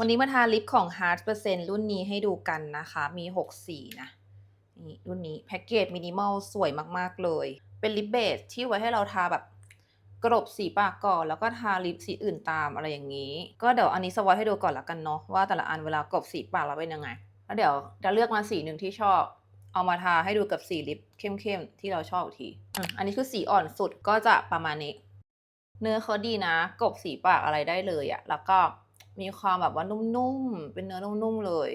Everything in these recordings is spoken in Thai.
วันนี้มาทาลิปของ Heart เปอร์เซ็นรุ่นนี้ให้ดูกันนะคะ มี 6 สีนะ นี่รุ่นนี้แพ็กเกจมินิมอลสวยมาก ๆ เลย เป็นลิปเบสที่ไว้ให้เราทาแบบกรบสีปากก่อน แล้วก็ทาลิปสีอื่นตามอะไรอย่างนี้ ก็เดี๋ยวอันนี้สวอตให้ดูก่อนละกันเนาะว่าแต่ละอันเวลากรบสีปากเราเป็นยังไง แล้วเดี๋ยวจะเลือกมาสีหนึ่งที่ชอบ เอามาทาให้ดูกับสีลิปเข้มๆที่เราชอบทีอันนี้คือสีอ่อนสุดก็จะประมาณนี้ เนื้อเขาดีนะกบสีปากอะไรได้เลยอะแล้วก็ มีความแบบว่านุ่มๆ เป็นเนื้อนุ่มๆเลย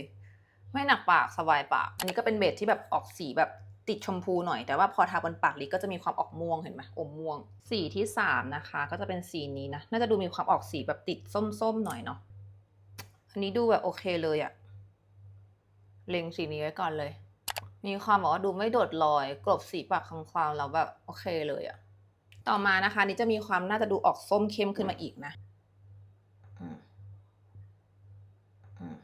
ไม่หนักปากสบายปาก อันนี้ก็เป็นเบสที่แบบออกสีแบบติดชมพูหน่อย แต่ว่าพอทาบนปากลิปก็จะมีความออกม่วงเห็นไหมอมม่วง สีที่สามนะคะ ก็จะเป็นสีนี้นะ น่าจะดูมีความออกสีแบบติดส้มๆหน่อยเนาะ อันนี้ดูแบบโอเคเลยอะเล็งสีนี้ไว้ก่อนเลย มีความแบบว่าดูไม่โดดลอย กลบสีปากของความแล้วแบบโอเคเลยอะต่อมานะคะนี่จะมีความน่าจะดูออกส้มเข้มขึ้นมาอีกนะอืมอืม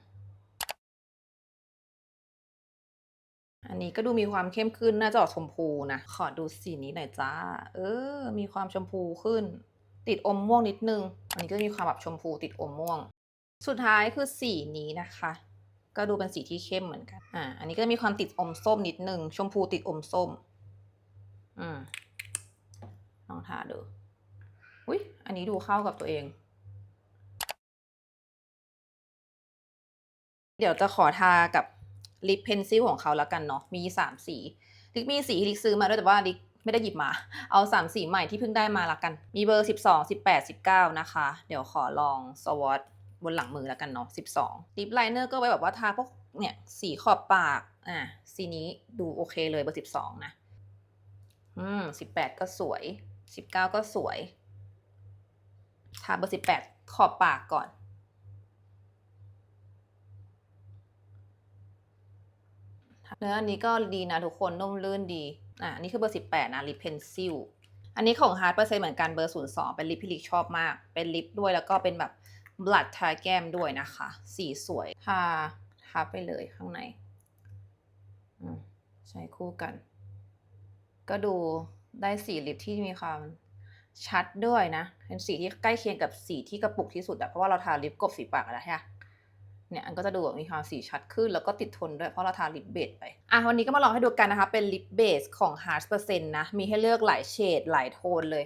อั นนี้ก็ดูมีความเข้มขึ้นน่าจะออกชมพูนะ ขอดูสีนี้หน่อยจ้า เออ มีความชมพูขึ้น ติดอมม่วงนิดนึง อันนี้ก็มีความแบบชมพูติดอมม่วง สุดท้ายคือสีนี้นะคะ ก็ดูเป็นสีที่เข้มเหมือนกัน อ่า อันนี้ก็มีความติดอมส้มนิดนึง ชมพูติดอมส้ม อืม ลองทาดู อุ้ยอันนี้ดูเข้ากับตัวเองเดี๋ยวจะขอทากับ ลิปเพนซิลของเขาแล้วกันเนาะมีสามสีลิกมีสีที่ลิกซื้อมาด้วยแต่ว่าลิกไม่ได้หยิบมา เอาสามสีใหม่ที่เพิ่งได้มาละกัน มีเบอร์สิบสองสิบแปดสิบเก้านะคะ เดี๋ยวขอลองสวอตบนหลังมือแล้วกันเนาะสิบสองลิปไลเนอร์ก็ไว้แบบว่าทาพวกเนี่ยสีขอบปากอะสีนี้ดูโอเคเลยเบอร์สิบสองนะ อืมสิบแปดก็สวยสิบเก้าก็สวยทาเบอร์สิบแปดขอบปากก่อน เนื้ออันนี้ก็ดีนะทุกคนนุ่มลื่นดี อะนนี้คือเบอร์สิบแปดนะลิปเพนซิลอันนี้ของฮาร์ดเปอร์เซ็นต์เหมือนกันเบอร์ศูนย์สองเป็นลิปที่ลิกชอบมาก เป็นลิปด้วยแล้วก็เป็นแบบบลัดทาแก้มด้วยนะคะ สีสวยทาทาไปเลยข้างในใช้คู่กัน ก็ดูได้สีลิปที่มีความชัดด้วยนะ เป็นสีที่ใกล้เคียงกับสีที่กระปุกที่สุดอะเพราะว่าเราทาลิปกบสีปากแล้วใช่ไหม เนี่ยอันก็จะดูแบบมีความสีชัดขึ้น แล้วก็ติดทนด้วยเพราะเราทาลิปเบสไป อะวันนี้ก็มาลองให้ดูกันนะคะ เป็นลิปเบสของ h a r s นะ มีให้เลือกหลายเฉดหลายโทนเลย